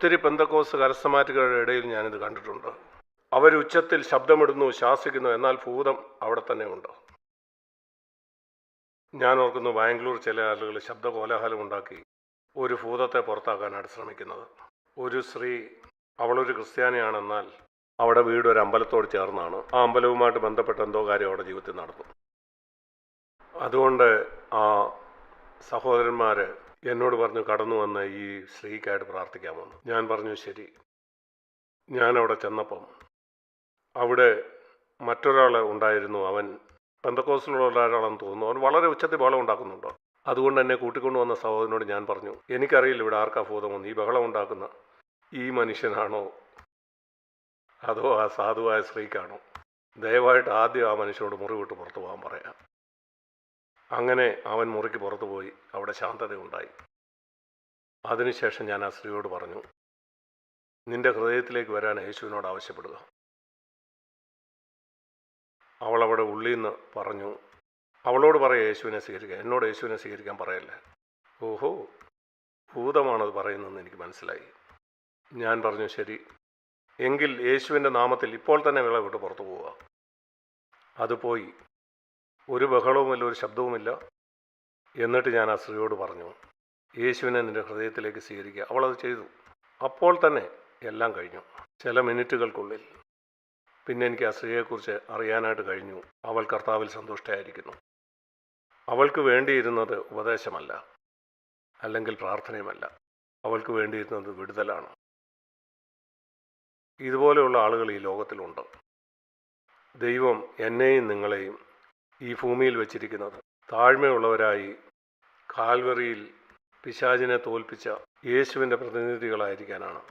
ഒത്തിരി പെന്തക്കോസ് കരസ്ഥമാറ്റുകളുടെ ഇടയിൽ ഞാനിത് കണ്ടിട്ടുണ്ട്. അവർ ഉച്ചത്തിൽ ശബ്ദമിടുന്നു ശാസിക്കുന്നു എന്നാൽ ഭൂതം അവിടെ തന്നെ ഉണ്ട്? ഞാൻ ഓർക്കുന്നു ബാംഗ്ലൂർ ചില ആളുകൾ ശബ്ദ കോലാഹലം ഉണ്ടാക്കി ഒരു ഭൂതത്തെ പുറത്താക്കാനാണ് ശ്രമിക്കുന്നത്. ഒരു സ്ത്രീ അവളൊരു ക്രിസ്ത്യാനിയാണെന്നാൽ അവിടെ വീട് ഒരു അമ്പലത്തോട് ചേർന്നാണ്. ആ അമ്പലവുമായിട്ട് ബന്ധപ്പെട്ട എന്തോ കാര്യം അവിടെ ജീവിതത്തിൽ നടന്നു. അതുകൊണ്ട് ആ സഹോദരന്മാർ എന്നോട് പറഞ്ഞു കടന്നു വന്ന് ഈ സ്ത്രീക്കായിട്ട് പ്രാർത്ഥിക്കാമെന്ന് ഞാൻ പറഞ്ഞു ശരി. ഞാൻ അവിടെ ചെന്നപ്പം അവിടെ മറ്റൊരാൾ ഉണ്ടായിരുന്നു. അവൻ പെന്തക്കോസിലുള്ള ഒരാളാണെന്ന് തോന്നുന്നു. അവൻ വളരെ ഉച്ചത്തിൽ ബഹളം ഉണ്ടാക്കുന്നുണ്ടോ. അതുകൊണ്ട് എന്നെ കൂട്ടിക്കൊണ്ടു വന്ന സഹോദരനോട് ഞാൻ പറഞ്ഞു എനിക്കറിയില്ല ഇവിടെ ആർക്കാ ഭൂതം വന്ന് ഈ ബഹളം ഉണ്ടാക്കുന്ന ഈ മനുഷ്യനാണോ അതോ ആ സാധുവായ സ്ത്രീക്കാണോ? ദയവായിട്ട് ആദ്യം ആ മനുഷ്യനോട് മുറിവിട്ട് പുറത്തു പോകാൻ പറയാം. അങ്ങനെ അവൻ മുറിക്ക് പുറത്തു പോയി. അവിടെ ശാന്തതയുണ്ടായി അതിനുശേഷം ഞാൻ ആ സ്ത്രീയോട് പറഞ്ഞു നിന്റെ ഹൃദയത്തിലേക്ക് വരാൻ യേശുവിനോട് ആവശ്യപ്പെടുക. അവൾ അവിടെ ഉള്ളിൽ നിന്ന് പറഞ്ഞു അവളോട് പറയാം യേശുവിനെ സ്വീകരിക്കുക എന്നോട് യേശുവിനെ സ്വീകരിക്കാൻ പറയല്ലേ? ഓഹോ ഭൂതമാണത് പറയുന്നതെന്ന് എനിക്ക് മനസ്സിലായി. ഞാൻ പറഞ്ഞു ശരി. എങ്കിൽ യേശുവിന്റെ നാമത്തിൽ ഇപ്പോൾ തന്നെ വിള വിട്ട് പുറത്തു പോവുക. അത് പോയി. ഒരു ബഹളവുമില്ല ഒരു ശബ്ദവുമില്ല എന്നിട്ട് ഞാൻ ആ സ്ത്രീയോട് പറഞ്ഞു യേശുവിനെ നിന്റെ ഹൃദയത്തിലേക്ക് സ്വീകരിക്കുക. അവളത് ചെയ്തു. അപ്പോൾ തന്നെ എല്ലാം കഴിഞ്ഞു. ചില മിനിറ്റുകൾക്കുള്ളിൽ പിന്നെ എനിക്ക് ആ സ്ത്രീയെക്കുറിച്ച് അറിയാനായിട്ട് കഴിഞ്ഞു. അവൾ കർത്താവിൽ സന്തുഷ്ടയായിരിക്കുന്നു. അവൾക്ക് വേണ്ടിയിരുന്നത് ഉപദേശമല്ല അല്ലെങ്കിൽ പ്രാർത്ഥനയുമല്ല. അവൾക്ക് വേണ്ടിയിരുന്നത് വിടുതലാണ്. ഇതുപോലെയുള്ള ആളുകൾ ഈ ലോകത്തിലുണ്ട്. ദൈവം എന്നെയും നിങ്ങളെയും ഈ ഭൂമിയിൽ വച്ചിരിക്കുന്നത്. താഴ്മയുള്ളവരായി കാൽവറിയിൽ പിശാചിനെ തോൽപ്പിച്ച യേശുവിന്റെ പ്രതിനിധികളായിരിക്കാനാണ്.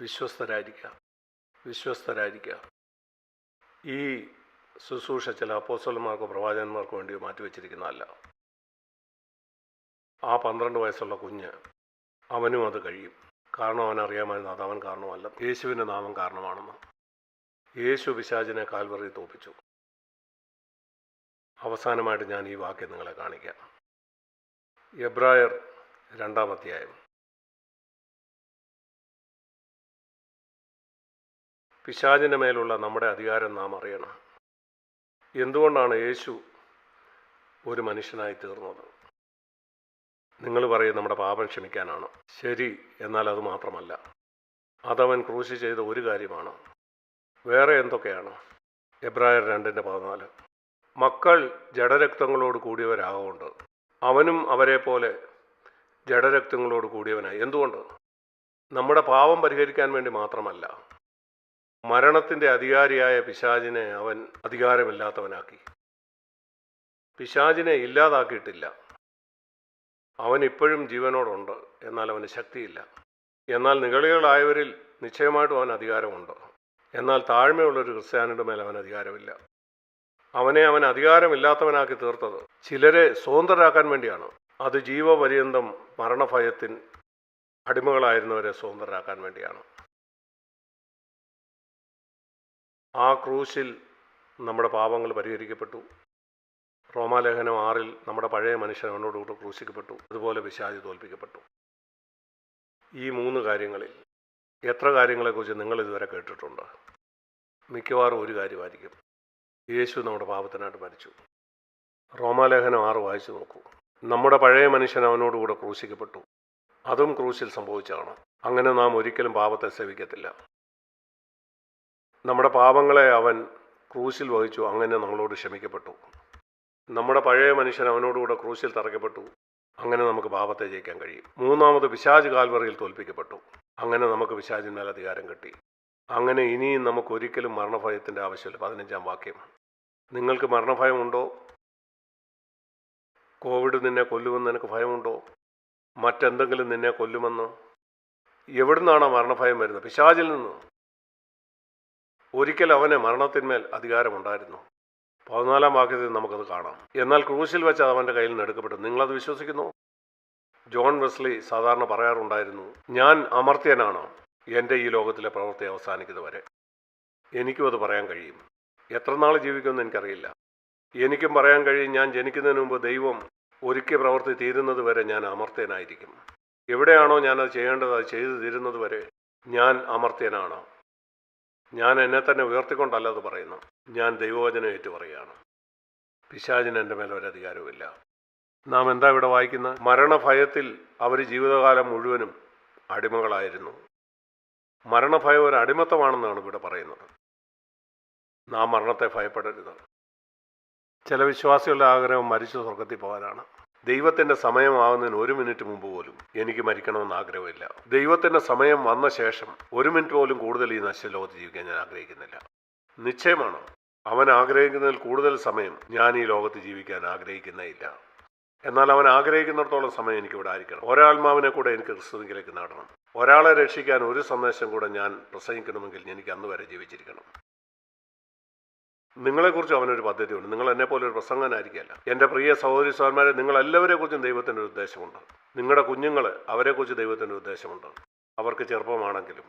വിശ്വസ്തരായിരിക്കുക. വിശ്വസ്തരായിരിക്കുക. ഈ ശുശ്രൂഷ ചില അപ്പോസ്റ്റലന്മാർക്കോ പ്രവാചകന്മാർക്കോ വേണ്ടിയോ മാറ്റിവെച്ചിരിക്കുന്നതല്ല. ആ പന്ത്രണ്ട് വയസ്സുള്ള കുഞ്ഞ് അവനും അത് കഴിയും. കാരണം അവൻ അറിയാമായിരുന്നു അത് അവൻ കാരണമല്ല. യേശുവിന്റെ നാമം കാരണമാണെന്ന്. യേശു പിശാചിനെ കാൽവറി തോപ്പിച്ചു അവസാനമായിട്ട് ഞാൻ ഈ വാക്യം നിങ്ങളെ കാണിക്കാം. എബ്രായർ രണ്ടാം അധ്യായം. പിശാചിന്റെ മേലുള്ള നമ്മുടെ അധികാരം നാം അറിയണം. എന്തുകൊണ്ടാണ് യേശു ഒരു മനുഷ്യനായി തീർന്നത്? നിങ്ങൾ പറയും നമ്മുടെ പാപം ക്ഷമിക്കാനാണ്. ശരി എന്നാൽ അത് മാത്രമല്ല. അതവൻ ക്രൂശി ചെയ്ത ഒരു കാര്യമാണ്. വേറെ എന്തൊക്കെയാണ്? എബ്രായർ രണ്ടിന്റെ പതിനാല്. മക്കൾ ജഡരക്തങ്ങളോട് കൂടിയവരാകൊണ്ട് അവനും അവരെ പോലെ ജഡരക്തങ്ങളോട് കൂടിയവനായി. എന്തുകൊണ്ട്? നമ്മുടെ പാവം പരിഹരിക്കാൻ വേണ്ടി മാത്രമല്ല. മരണത്തിന്റെ അധികാരിയായ പിശാചിനെ അവൻ അധികാരമില്ലാത്തവനാക്കി. പിശാചിനെ ഇല്ലാതാക്കിയിട്ടില്ല. അവൻ ഇപ്പോഴും ജീവനോടുണ്ട്. എന്നാൽ അവന് ശക്തിയില്ല. എന്നാൽ നികളികളായവരിൽ നിശ്ചയമായിട്ടും അവൻ അധികാരമുണ്ട്. എന്നാൽ താഴ്മയുള്ളൊരു ക്രിസ്ത്യാനിയുടെ മേൽ അവൻ അധികാരമില്ല. അവനെ അവൻ അധികാരമില്ലാത്തവനാക്കി തീർത്തത്. ചിലരെ സ്വതന്ത്രരാക്കാൻ വേണ്ടിയാണ്. അത് ജീവപര്യന്തം മരണഭയത്തിൻ അടിമകളായിരുന്നവരെ സ്വതന്ത്രരാക്കാൻ വേണ്ടിയാണ്. ആ ക്രൂശിൽ നമ്മുടെ പാപങ്ങൾ പരിഹരിക്കപ്പെട്ടു. റോമാലേഖനം ആറിൽ നമ്മുടെ പഴയ മനുഷ്യൻ അവനോടുകൂടെ ക്രൂശിക്കപ്പെട്ടു. അതുപോലെ വിശാചി തോൽപ്പിക്കപ്പെട്ടു. ഈ മൂന്ന് കാര്യങ്ങളിൽ എത്ര കാര്യങ്ങളെക്കുറിച്ച് നിങ്ങൾ ഇതുവരെ കേട്ടിട്ടുണ്ട്? മിക്കവാറും ഒരു കാര്യമായിരിക്കും. യേശു നമ്മുടെ പാപത്തിനായിട്ട് മരിച്ചു. റോമാലേഖനം ആറ് വായിച്ചു നോക്കൂ. നമ്മുടെ പഴയ മനുഷ്യൻ അവനോടുകൂടെ ക്രൂശിക്കപ്പെട്ടു. അതും ക്രൂശിൽ സംഭവിച്ചതാണ്. അങ്ങനെ നാം ഒരിക്കലും പാപത്തെ സേവിക്കത്തില്ല. നമ്മുടെ പാപങ്ങളെ അവൻ ക്രൂശിൽ വഹിച്ചു. അങ്ങനെ നമ്മളോട് ക്ഷമിക്കപ്പെട്ടു. നമ്മുടെ പഴയ മനുഷ്യൻ അവനോടുകൂടെ ക്രൂശിൽ തറയ്ക്കപ്പെട്ടു. അങ്ങനെ നമുക്ക് പാപത്തെ ജയിക്കാൻ കഴിയും. മൂന്നാമത് പിശാജ് കാൽവറിയിൽ തോൽപ്പിക്കപ്പെട്ടു. അങ്ങനെ നമുക്ക് പിശാജിന്മേൽ അധികാരം കിട്ടി. അങ്ങനെ ഇനിയും നമുക്ക് ഒരിക്കലും മരണഭയത്തിന്റെ ആവശ്യമില്ല. പതിനഞ്ചാം വാക്യം. നിങ്ങൾക്ക് മരണഭയമുണ്ടോ? കോവിഡ് നിന്നെ കൊല്ലുമെന്ന് നിനക്ക് ഭയമുണ്ടോ? മറ്റെന്തെങ്കിലും നിന്നെ കൊല്ലുമെന്ന്? എവിടുന്നാണ് ആ മരണഭയം വരുന്നത്? പിശാചിൽ നിന്ന്. ഒരിക്കൽ അവന് മരണത്തിന്മേൽ അധികാരമുണ്ടായിരുന്നു. പതിനാലാം വാക്യത്തിൽ നമുക്കത് കാണാം. എന്നാൽ ക്രൂശിൽ വെച്ച് അവന്റെ കയ്യിൽ നിന്ന് എടുക്കപ്പെട്ടു. നിങ്ങളത് വിശ്വസിക്കുന്നു? ജോൺ വെസ്ലി സാധാരണ പറയാറുണ്ടായിരുന്നു ഞാൻ അമർത്യനാണ് എന്റെ ഈ ലോകത്തിലെ പ്രവൃത്തി അവസാനിക്കുന്നവരെ എനിക്കും അത് പറയാൻ കഴിയും. എത്ര നാൾ ജീവിക്കുമെന്ന് എനിക്കറിയില്ല. എനിക്കും പറയാൻ കഴിയും ഞാൻ ജനിക്കുന്നതിന് മുമ്പ് ദൈവം ഒരുക്കി പ്രവർത്തി തീരുന്നത് വരെ ഞാൻ അമർത്യനായിരിക്കും. എവിടെയാണോ ഞാനത് ചെയ്യേണ്ടത് അത് ചെയ്തു തീരുന്നത് വരെ ഞാൻ അമർത്യനാണ്. ഞാൻ എന്നെ തന്നെ ഉയർത്തിക്കൊണ്ടല്ല അത് പറയുന്നു. ഞാൻ ദൈവവചനം ഏറ്റു പറയുകയാണ് പിശാചിന് എന്റെ മേലെ ഒരു അധികാരവുമില്ല. നാം എന്താ ഇവിടെ വായിക്കുന്ന മരണഭയത്തിൽ അവർ ജീവിതകാലം മുഴുവനും അടിമകളായിരുന്നു. മരണഭയം ഒരു അടിമത്തമാണെന്നാണ് ഇവിടെ പറയുന്നത്. നാം മരണത്തെ ഭയപ്പെടരുത്. ചില വിശ്വാസികളുടെ ആഗ്രഹം മരിച്ചു സ്വർഗത്തിൽ പോകാനാണ്. ദൈവത്തിന്റെ സമയമാവുന്നതിന് ഒരു മിനിറ്റ് മുമ്പ് പോലും എനിക്ക് മരിക്കണമെന്ന് ആഗ്രഹമില്ല. ദൈവത്തിന്റെ സമയം വന്ന ശേഷം ഒരു മിനിറ്റ് പോലും കൂടുതൽ ഈ നശ്യ ലോകത്ത് ജീവിക്കാൻ ഞാൻ ആഗ്രഹിക്കുന്നില്ല. നിശ്ചയമാണ്? അവൻ ആഗ്രഹിക്കുന്നതിൽ കൂടുതൽ സമയം ഞാൻ ഈ ലോകത്ത് ജീവിക്കാൻ ആഗ്രഹിക്കുന്നേയില്ല എന്നാൽ അവൻ ആഗ്രഹിക്കുന്നിടത്തോളം സമയം എനിക്ക് ഇവിടെ ആയിരിക്കണം. ഒരാത്മാവിനെ കൂടെ എനിക്ക് ക്രിസ്തുവിലേക്ക് നേടണം. ഒരാളെ രക്ഷിക്കാൻ ഒരു സന്ദേശം കൂടെ ഞാൻ പ്രസംഗിക്കണമെങ്കിൽ എനിക്ക് അന്ന് വരെ ജീവിച്ചിരിക്കണം. നിങ്ങളെക്കുറിച്ച് അവനൊരു പദ്ധതിയുണ്ട്. നിങ്ങൾ എന്നെ പോലെ ഒരു പ്രസംഗനായിരിക്കില്ല എന്റെ പ്രിയ സഹോദരി സഹോദരന്മാരെ നിങ്ങൾ എല്ലാവരെക്കുറിച്ചും ദൈവത്തിന്റെ ഒരു ഉദ്ദേശമുണ്ട്. നിങ്ങളുടെ കുഞ്ഞുങ്ങൾ അവരെക്കുറിച്ച് ദൈവത്തിന്റെ ഉദ്ദേശമുണ്ട്. അവർക്ക് ചെറുപ്പമാണെങ്കിലും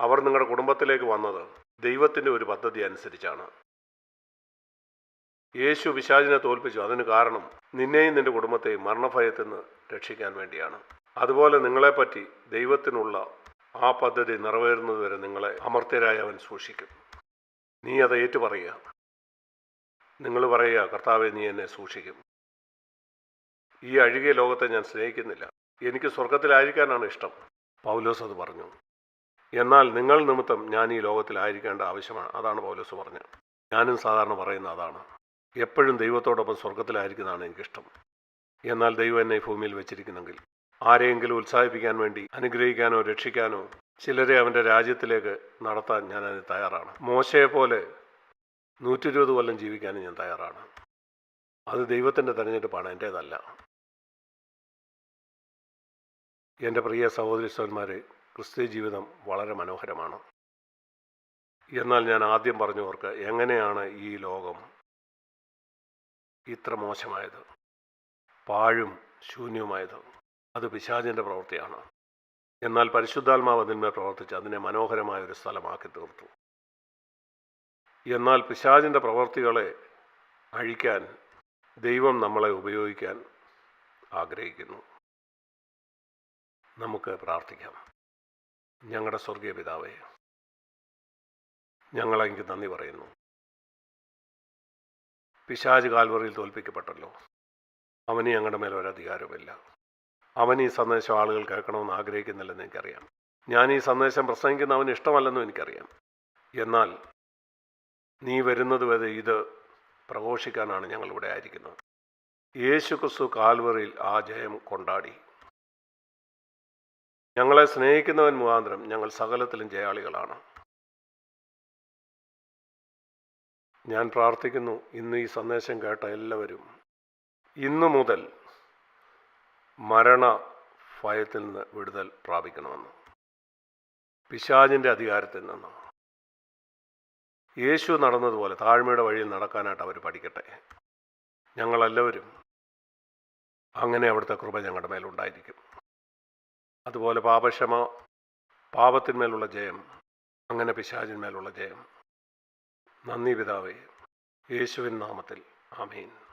അവർ നിങ്ങളുടെ കുടുംബത്തിലേക്ക് വന്നത് ദൈവത്തിന്റെ ഒരു പദ്ധതി അനുസരിച്ചാണ്. യേശു പിശാചിനെ തോൽപ്പിച്ചു. അതിന് കാരണം നിന്നെയും നിന്റെ കുടുംബത്തെയും മരണഭയത്തിൽ നിന്ന് രക്ഷിക്കാൻ വേണ്ടിയാണ്. അതുപോലെ നിങ്ങളെപ്പറ്റി ദൈവത്തിനുള്ള ആ പദ്ധതി നിറവേറുന്നതുവരെ നിങ്ങളെ അമർത്യരായി അവൻ സൂക്ഷിക്കും. നീ അത് ഏറ്റു പറയുക നിങ്ങൾ പറയുക കർത്താവെ നീ എന്നെ സൂക്ഷിക്കും. ഈ അഴുകിയ ലോകത്തെ ഞാൻ സ്നേഹിക്കുന്നില്ല. എനിക്ക് സ്വർഗത്തിലായിരിക്കാനാണ് ഇഷ്ടം പൗലോസ് അത് പറഞ്ഞു. എന്നാൽ നിങ്ങൾ നിമിത്തം ഞാൻ ഈ ലോകത്തിലായിരിക്കേണ്ട ആവശ്യമാണ്. അതാണ് പൗലോസ് പറഞ്ഞത്. ഞാനും സാധാരണ പറയുന്ന അതാണ്. എപ്പോഴും ദൈവത്തോടൊപ്പം സ്വർഗത്തിലായിരിക്കുന്നതാണ് എനിക്കിഷ്ടം. എന്നാൽ ദൈവം എന്നെ ഭൂമിയിൽ വെച്ചിരിക്കുന്നെങ്കിൽ ആരെയെങ്കിലും ഉത്സാഹിപ്പിക്കാൻ വേണ്ടി അനുഗ്രഹിക്കാനോ രക്ഷിക്കാനോ ചിലരെ അവന്റെ രാജ്യത്തിലേക്ക് നടത്താൻ ഞാൻ അതിന് തയ്യാറാണ്. മോശയെ പോലെ നൂറ്റി ഇരുപത് കൊല്ലം ജീവിക്കാനും ഞാൻ തയ്യാറാണ്. അത് ദൈവത്തിന്റെ തെരഞ്ഞെടുപ്പാണ് എന്റേതല്ല എന്റെ പ്രിയ സഹോദരി സഹോദരന്മാരെ ക്രിസ്ത്യ ജീവിതം വളരെ മനോഹരമാണ്. എന്നാൽ ഞാൻ ആദ്യം പറഞ്ഞവർക്ക് എങ്ങനെയാണ് ഈ ലോകം ഇത്ര മോശമായത്? പാഴും ശൂന്യവുമായത്? അത് പിശാചിന്റെ പ്രവൃത്തിയാണ്. എന്നാൽ പരിശുദ്ധാത്മാവ് അതിന്മേൽ പ്രവർത്തിച്ച് അതിനെ മനോഹരമായ ഒരു സ്ഥലമാക്കി തീർത്തു. എന്നാൽ പിശാചിന്റെ പ്രവർത്തികളെ അഴിക്കാൻ ദൈവം നമ്മളെ ഉപയോഗിക്കാൻ ആഗ്രഹിക്കുന്നു. നമുക്ക് പ്രാർത്ഥിക്കാം. ഞങ്ങളുടെ സ്വർഗീയ പിതാവേ ഞങ്ങളെങ്കിൽ നന്ദി പറയുന്നു. പിശാജ് കാൽവറിയിൽ തോൽപ്പിക്കപ്പെട്ടല്ലോ. അവന് ഞങ്ങളുടെ മേലൊരധികാരമില്ല അവൻ ഈ സന്ദേശം ആളുകൾ കേൾക്കണമെന്ന് ആഗ്രഹിക്കുന്നില്ലെന്ന് എനിക്കറിയാം. ഞാൻ ഈ സന്ദേശം പ്രസംഗിക്കുന്ന അവന് ഇഷ്ടമല്ലെന്നും എനിക്കറിയാം. എന്നാൽ നീ വരുന്നത് വരെ ഇത് പ്രഘോഷിക്കാനാണ് ഞങ്ങളിവിടെ ആയിരിക്കുന്നത്. യേശു ക്രിസ്തു കാൽവറിയിൽ ആ ജയം കൊണ്ടാടി. ഞങ്ങളെ സ്നേഹിക്കുന്നവൻ മുഖാന്തരം ഞങ്ങൾ സകലത്തിലും ജയാളികളാണ്. ഞാൻ പ്രാർത്ഥിക്കുന്നു ഇന്ന് ഈ സന്ദേശം കേട്ട എല്ലാവരും ഇന്നു മുതൽ മരണ ഭയത്തിൽ നിന്ന് വിടുതൽ പ്രാപിക്കണമെന്ന്. പിശാചിന്റെ അധികാരത്തിൽ നിന്ന്? യേശു നടന്നതുപോലെ താഴ്മയുടെ വഴിയിൽ നടക്കാനായിട്ട് അവർ പഠിക്കട്ടെ. ഞങ്ങളെല്ലാവരും അങ്ങനെ അവിടുത്തെ കൃപ ഞങ്ങളുടെ മേലുണ്ടായിരിക്കും അതുപോലെ പാപക്ഷമ പാപത്തിന്മേലുള്ള ജയം അങ്ങനെ പിശാചിന്മേലുള്ള ജയം. നന്ദി പിതാവേ യേശുവിൻ നാമത്തിൽ. ആമീൻ.